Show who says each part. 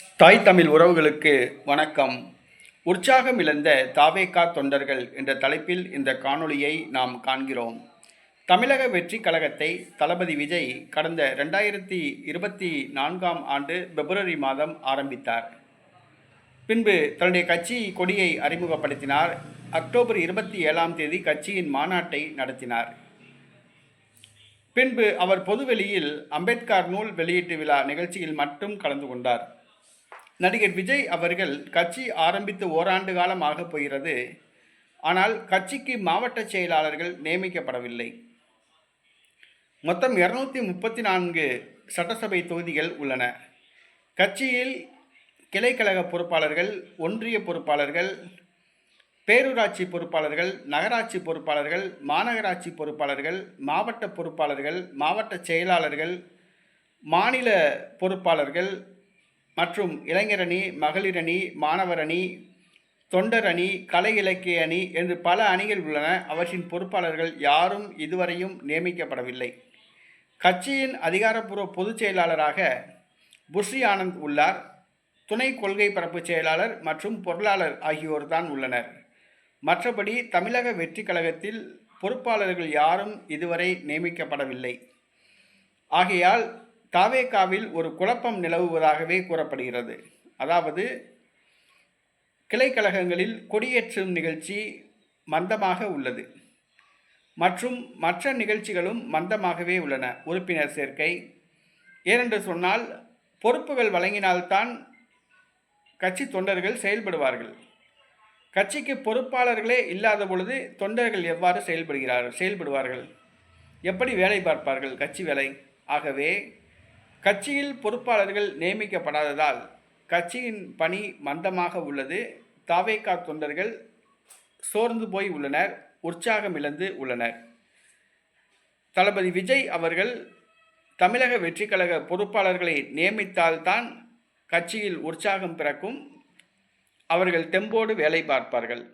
Speaker 1: தாய் தமிழ் உறவுகளுக்கு வணக்கம். உற்சாகம் இழந்த தாவேகா தொண்டர்கள் என்ற தலைப்பில் இந்த காணொளியை நாம் காண்கிறோம். தமிழக வெற்றி கழகத்தை தளபதி விஜய் கடந்த ரெண்டாயிரத்தி இருபத்தி நான்காம் ஆண்டு பிப்ரவரி மாதம் ஆரம்பித்தார். பின்பு தன்னுடைய கட்சி கொடியை அறிமுகப்படுத்தினார். அக்டோபர் இருபத்தி ஏழாம் தேதி கட்சியின் மாநாட்டை நடத்தினார். பின்பு அவர் பொதுவெளியில் அம்பேத்கர் நூல் வெளியீட்டு விழா நிகழ்ச்சியில் மட்டும் கலந்து கொண்டார். நடிகர் விஜய் அவர்கள் கட்சி ஆரம்பித்து ஓராண்டு காலம் ஆகப் போகிறது. ஆனால் கட்சிக்கு மாவட்ட செயலாளர்கள் நியமிக்கப்படவில்லை. மொத்தம் இருநூத்தி முப்பத்தி நான்கு சட்டசபை தொகுதிகள் உள்ளன. கட்சியில் கிளைக்கழக பொறுப்பாளர்கள் ஒன்றிய பொறுப்பாளர்கள் பேரூராட்சி பொறுப்பாளர்கள் நகராட்சி பொறுப்பாளர்கள் மாநகராட்சி பொறுப்பாளர்கள் மாவட்ட பொறுப்பாளர்கள் மாவட்ட செயலாளர்கள் மாநில பொறுப்பாளர்கள் மற்றும் இளைஞரணி மகளிரணி மாணவர் அணி தொண்டர் அணி கலை இலக்கிய அணி என்று பல அணிகள் உள்ளன. அவற்றின் பொறுப்பாளர்கள் யாரும் இதுவரையும் நியமிக்கப்படவில்லை. கட்சியின் அதிகாரப்பூர்வ பொதுச் செயலாளராக புஸ்ரி ஆனந்த் உள்ளார். துணை கொள்கை பரப்பு செயலாளர் மற்றும் பொருளாளர் ஆகியோர் தான் உள்ளனர். மற்றபடி தமிழக வெற்றி கழகத்தில் பொறுப்பாளர்கள் யாரும் இதுவரை நியமிக்கப்படவில்லை. ஆகையால் தாவேகாவில் ஒரு குழப்பம் நிலவுவதாகவே கூறப்படுகிறது. அதாவது கிளைக்கழகங்களில் கொடியேற்றும் நிகழ்ச்சி மந்தமாக உள்ளது. மற்றும் மற்ற நிகழ்ச்சிகளும் மந்தமாகவே உள்ளன. உறுப்பினர் சேர்க்கை ஏனென்று சொன்னால் பொறுப்புகள் வழங்கினால்தான் கட்சி தொண்டர்கள் செயல்படுவார்கள். கட்சிக்கு பொறுப்பாளர்களே இல்லாத பொழுது தொண்டர்கள் எவ்வாறு செயல்படுகிறார்கள் செயல்படுவார்கள்? எப்படி வேலை பார்ப்பார்கள் கட்சி வேலை? ஆகவே கட்சியில் பொறுப்பாளர்கள் நியமிக்கப்படாததால் கட்சியின் பணி மந்தமாக உள்ளது. தாவேகா தொண்டர்கள் சோர்ந்து போய் உள்ளனர் உற்சாகம் இழந்து உள்ளனர். தளபதி விஜய் அவர்கள் தமிழக வெற்றிக்கழக பொறுப்பாளர்களை நியமித்தால்தான் கட்சியில் உற்சாகம் பிறக்கும். அவர்கள் தெம்போடு வேலை பார்ப்பார்கள்.